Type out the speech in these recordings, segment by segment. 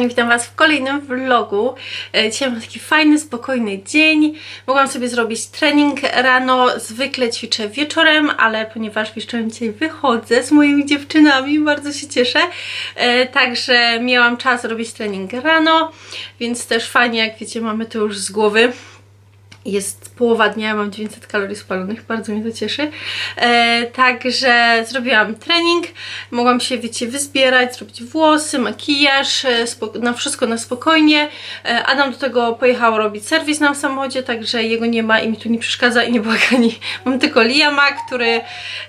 kochani, witam Was w kolejnym vlogu. E, Dzisiaj mam taki fajny, spokojny dzień. Mogłam sobie zrobić trening rano. Zwykle ćwiczę wieczorem, ale ponieważ wieczorem dzisiaj wychodzę z moimi dziewczynami, bardzo się cieszę. E, Także miałam czas robić trening rano, więc też fajnie, jak wiecie, mamy to już z głowy. Jest połowa dnia, mam 900 kalorii spalonych, bardzo mnie to cieszy. E, także zrobiłam trening, mogłam się, wiecie, wyzbierać, zrobić włosy, makijaż, e, na wszystko na spokojnie. E, Adam do tego pojechał robić serwis nam w samochodzie, także jego nie ma i mi tu nie przeszkadza i nie błagani. Mam tylko Liama, który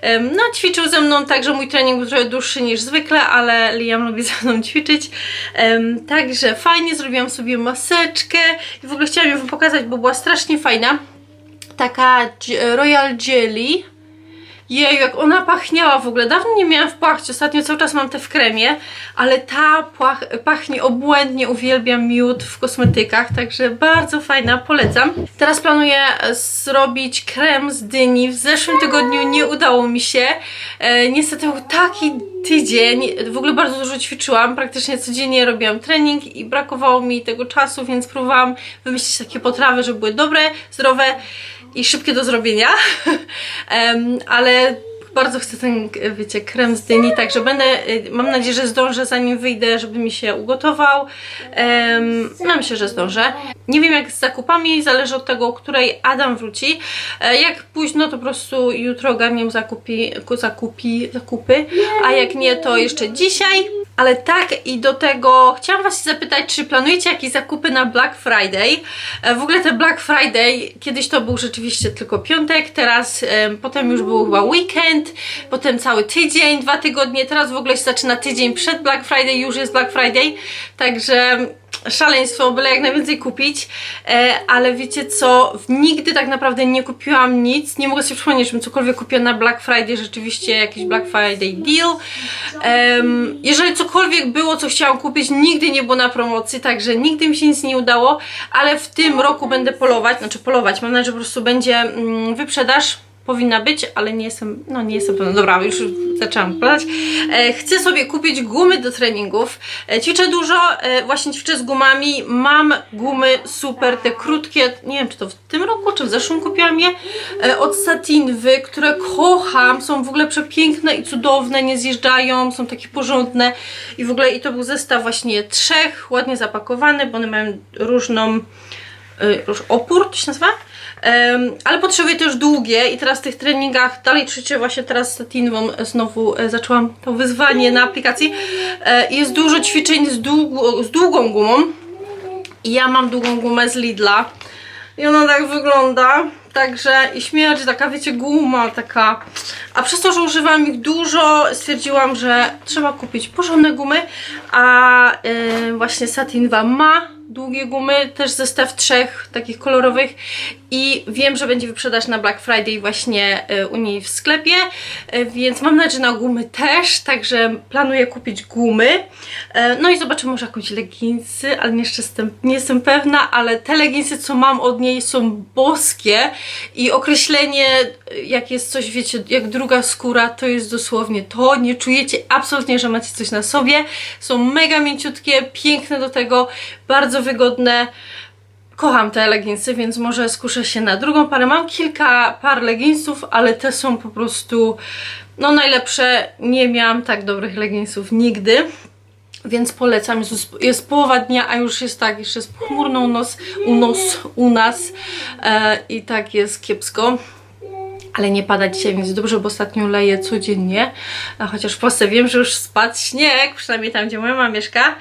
em, no, ćwiczył ze mną, także mój trening był trochę dłuższy niż zwykle, ale Liam lubi ze mną ćwiczyć. Em, także fajnie, zrobiłam sobie maseczkę i w ogóle chciałam ją wam pokazać, bo była strasznie fajna. Taka Royal Jelly. Jej, jak ona pachniała w ogóle. Dawno nie miałam w płachcie, ostatnio cały czas mam te w kremie, ale ta płach, pachnie obłędnie, uwielbiam miód w kosmetykach, także bardzo fajna, polecam. Teraz planuję e, zrobić krem z dyni. W zeszłym tygodniu nie udało mi się. E, niestety był taki tydzień, w ogóle bardzo dużo ćwiczyłam, praktycznie codziennie robiłam trening i brakowało mi tego czasu, więc próbowałam wymyślić takie potrawy, żeby były dobre, zdrowe i szybkie do zrobienia, ale bardzo chcę ten, wiecie, krem z dyni, także będę, y, mam nadzieję, że zdążę zanim wyjdę, żeby mi się ugotował. Um, no myślę, że zdążę. Nie wiem jak z zakupami, zależy od tego, o której Adam wróci. E, Jak późno, to po prostu jutro ogarniam zakupi, ku- zakupi, zakupy, a jak nie, to jeszcze dzisiaj. Ale tak i do tego chciałam Was zapytać, czy planujecie jakieś zakupy na Black Friday? E, W ogóle te Black Friday, kiedyś to był rzeczywiście tylko piątek, teraz em, potem już był chyba weekend, potem cały tydzień, dwa tygodnie, teraz w ogóle się zaczyna tydzień przed Black Friday, już jest Black Friday, także szaleństwo, byle jak najwięcej kupić, e, ale wiecie co, nigdy tak naprawdę nie kupiłam nic, nie mogę sobie przypomnieć, żebym cokolwiek kupiła na Black Friday, rzeczywiście jakiś Black Friday deal. Jeżeli cokolwiek było, co chciałam kupić, nigdy nie było na promocji, także nigdy mi się nic nie udało, ale w tym roku będę polować, znaczy polować, mam nadzieję, że po prostu będzie mm, wyprzedaż, powinna być, ale nie jestem, no nie jestem pewna, dobra, już zaczęłam podać. E, chcę sobie kupić gumy do treningów, e, ćwiczę dużo, e, właśnie ćwiczę z gumami, mam gumy super, te krótkie, nie wiem czy to w tym roku, czy w zeszłym kupiłam je, e, od Satinwy, które kocham, są w ogóle przepiękne i cudowne, nie zjeżdżają, są takie porządne. I w ogóle i to był zestaw właśnie trzech, ładnie zapakowany, bo one mają różną y, róż opór, to się nazywa? Ale potrzebuję też długie i teraz w tych treningach dalej ćwiczę właśnie teraz z satinwą znowu e, zaczęłam to wyzwanie na aplikacji. E, jest dużo ćwiczeń z, z długą gumą i ja mam długą gumę z Lidla i ona tak wygląda. Także i śmierć, taka wiecie, guma taka. A przez to, że używam ich dużo, stwierdziłam, że trzeba kupić porządne gumy. A y, właśnie Satinwa ma długie gumy, też zestaw trzech takich kolorowych i wiem, że będzie wyprzedaż na Black Friday właśnie y, u niej w sklepie, y, więc mam nadzieję, na gumy też, także planuję kupić gumy. Y, No i zobaczę może jakąś leginsy, ale nie jestem, nie jestem pewna, ale te leginsy, co mam od niej są boskie i określenie, jak jest coś, wiecie, jak druga skóra, to jest dosłownie to, nie czujecie absolutnie, że macie coś na sobie, są mega mięciutkie, piękne do tego, bardzo wygodne, kocham te leginsy, więc może skuszę się na drugą parę. Mam kilka par leginsów, ale te są po prostu no najlepsze. Nie miałam tak dobrych leginsów nigdy. Więc polecam, jest, jest połowa dnia, a już jest tak, jeszcze jest chmurno u nas, u nas, u nas e, i tak jest kiepsko. Ale nie pada dzisiaj, więc dobrze, bo ostatnio leje codziennie. A chociaż w Polsce wiem, że już spadł śnieg, przynajmniej tam, gdzie moja mama mieszka.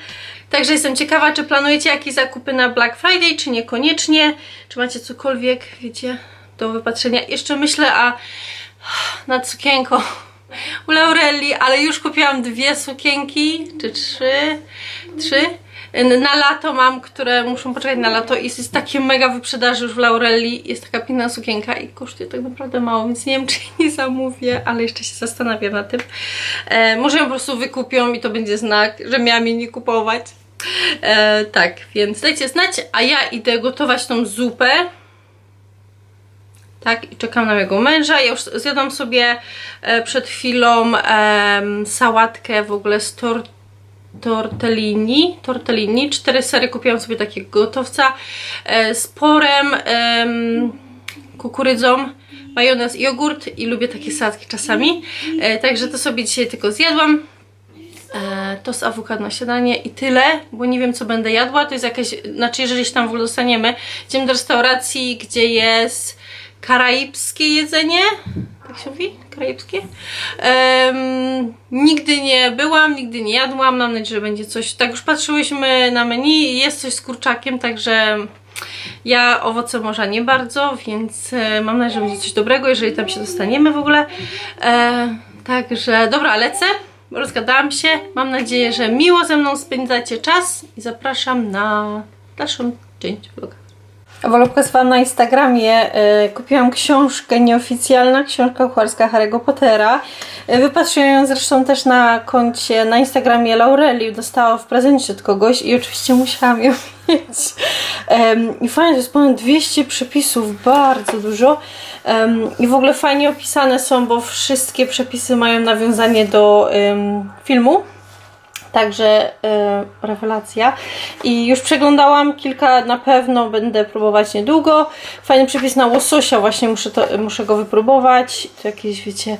Także jestem ciekawa, czy planujecie jakieś zakupy na Black Friday, czy niekoniecznie. Czy macie cokolwiek, wiecie, do wypatrzenia. Jeszcze myślę, a nad sukienką u Laurelli, ale już kupiłam dwie sukienki, czy trzy, trzy. Na lato mam, które muszą poczekać na lato i jest takie mega wyprzedaży już w Laurelli. Jest taka piękna sukienka i kosztuje tak naprawdę mało, więc nie wiem czy nie zamówię, ale jeszcze się zastanawiam na tym. E, może ją po prostu wykupią i to będzie znak, że miałam jej nie kupować. E, tak, więc dajcie znać, a ja idę gotować tą zupę. Tak, i czekam na mojego męża. Ja już zjadłam sobie e, przed chwilą sałatkę w ogóle z tor tortellini, tortellini, cztery sery, kupiłam sobie takiego gotowca e, z porem, em, kukurydzą, majonez, jogurt i lubię takie sadki czasami, e, także to sobie dzisiaj tylko zjadłam. E, to z awokado na śniadanie i tyle, bo nie wiem co będę jadła, to jest jakieś, znaczy jeżeli się tam w ogóle dostaniemy, idziemy do restauracji, gdzie jest karaibskie jedzenie, tak się mówi? Karaibskie? Em, nigdy nie byłam, nigdy nie jadłam, mam nadzieję, że będzie coś, tak już patrzyłyśmy na menu, jest coś z kurczakiem, także ja owoce morza nie bardzo, więc e, mam nadzieję, że będzie coś dobrego, jeżeli tam się dostaniemy w ogóle. E, także dobra, lecę. Rozgadałam się. Mam nadzieję, że miło ze mną spędzacie czas i zapraszam na dalszą część vloga. Wola pokazywałam na Instagramie, e, kupiłam książkę nieoficjalna, książka kucharska Harry'ego Pottera. E, wypatrzyłam ją zresztą też na koncie, na Instagramie Laureli, dostała w prezencie od kogoś i oczywiście musiałam ją mieć. I fajnie, to jest ponad 200 przepisów, bardzo dużo. I w ogóle fajnie opisane są, bo wszystkie przepisy mają nawiązanie do filmu. Także e, rewelacja. I już przeglądałam kilka, na pewno będę próbować niedługo. Fajny przepis na łososia, właśnie muszę, to, muszę go wypróbować. Tu jakieś, wiecie,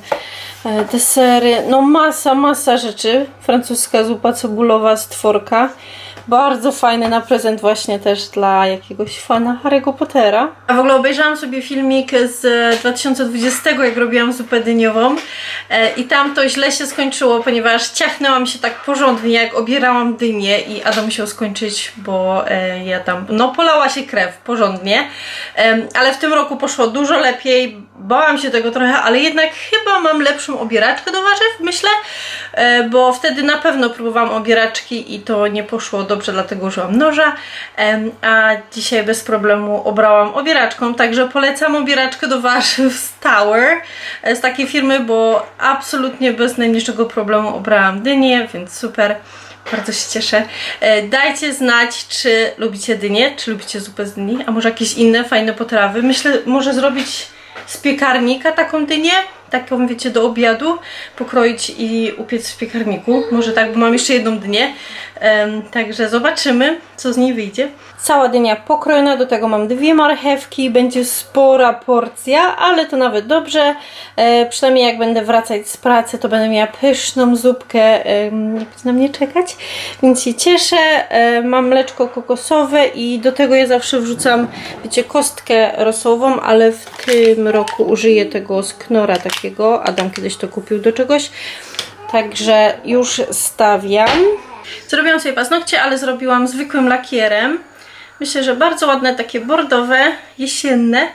e, desery. No masa, masa rzeczy. Francuska zupa cebulowa z tworka. Bardzo fajny na prezent właśnie też dla jakiegoś fana Harry'ego Pottera. A w ogóle obejrzałam sobie filmik z 2020, jak robiłam zupę dyniową. E, i tam to źle się skończyło, ponieważ ciachnęłam się tak porządnie, jak obierałam dynię i Adam musiał skończyć, bo e, ja tam, no polała się krew porządnie, ale w tym roku poszło dużo lepiej, bałam się tego trochę, ale jednak chyba mam lepszą obieraczkę do warzyw, myślę, bo wtedy na pewno próbowałam obieraczki i to nie poszło dobrze, dlatego użyłam noża, a dzisiaj bez problemu obrałam obieraczką, także polecam obieraczkę do warzyw z Tower, e, z takiej firmy, bo absolutnie bez najmniejszego problemu obrałam dynię, więc super. Bardzo się cieszę. E, Dajcie znać, czy lubicie dynię, czy lubicie zupę z dyni, a może jakieś inne fajne potrawy. Myślę, może zrobić z piekarnika taką dynię, taką wiecie do obiadu, pokroić i upiec w piekarniku. Może tak, bo mam jeszcze jedną dynię. Także zobaczymy, co z niej wyjdzie. Cała dynia pokrojona, do tego mam dwie marchewki, będzie spora porcja, ale to nawet dobrze. E, przynajmniej jak będę wracać z pracy, to będę miała pyszną zupkę, jak będzie na mnie czekać, więc się cieszę. E, mam mleczko kokosowe i do tego ja zawsze wrzucam, wiecie, kostkę rosołową, ale w tym roku użyję tego z knora takiego. Adam kiedyś to kupił do czegoś. Także już stawiam. Zrobiłam sobie paznokcie, ale zrobiłam zwykłym lakierem. Myślę, że bardzo ładne, takie bordowe, jesienne.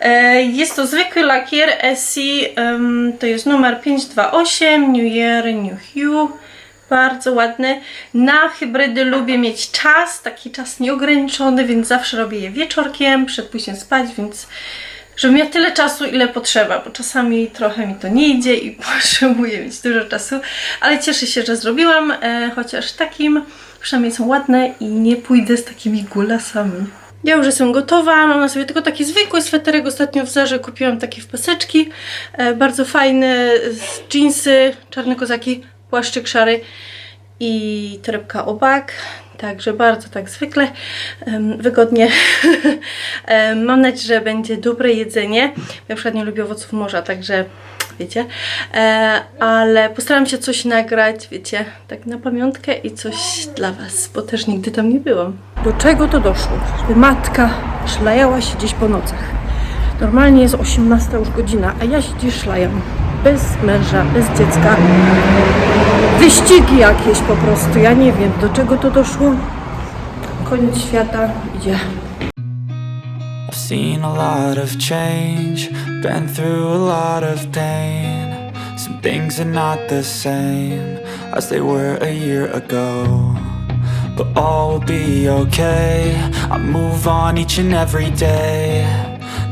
E, Jest to zwykły lakier Essie, to jest numer 528, New Year, New Hue. Bardzo ładny. Na hybrydy lubię mieć czas, taki czas nieograniczony, więc zawsze robię je wieczorkiem, przed pójściem spać, więc żebym miała tyle czasu, ile potrzeba, bo czasami trochę mi to nie idzie i potrzebuję mieć dużo czasu, ale cieszę się, że zrobiłam, e, chociaż takim przynajmniej są ładne i nie pójdę z takimi gulasami. Ja już jestem gotowa, mam na sobie tylko taki zwykły sweterek, ostatnio w Zarze kupiłam takie w paseczki, e, bardzo fajny, z jeansy, czarne kozaki, płaszczyk szary i torebka obak. Także bardzo tak zwykle, wygodnie. Mam nadzieję, że będzie dobre jedzenie. Ja przykład nie lubię owoców morza, także wiecie. E, ale postaram się coś nagrać, wiecie, tak na pamiątkę i coś dla Was, bo też nigdy tam nie byłam. Do czego to doszło? Matka szlajała się gdzieś po nocach. Normalnie jest 18 już godzina, a ja się gdzieś szlajam. Bez męża, bez dziecka. Wyścigi jakieś po prostu, ja nie wiem do czego to doszło. Koniec świata idzie. I've seen a lot of change, been through a lot of pain. Some things are not the same as they were a year ago. But all will be okay. I move on each and every day.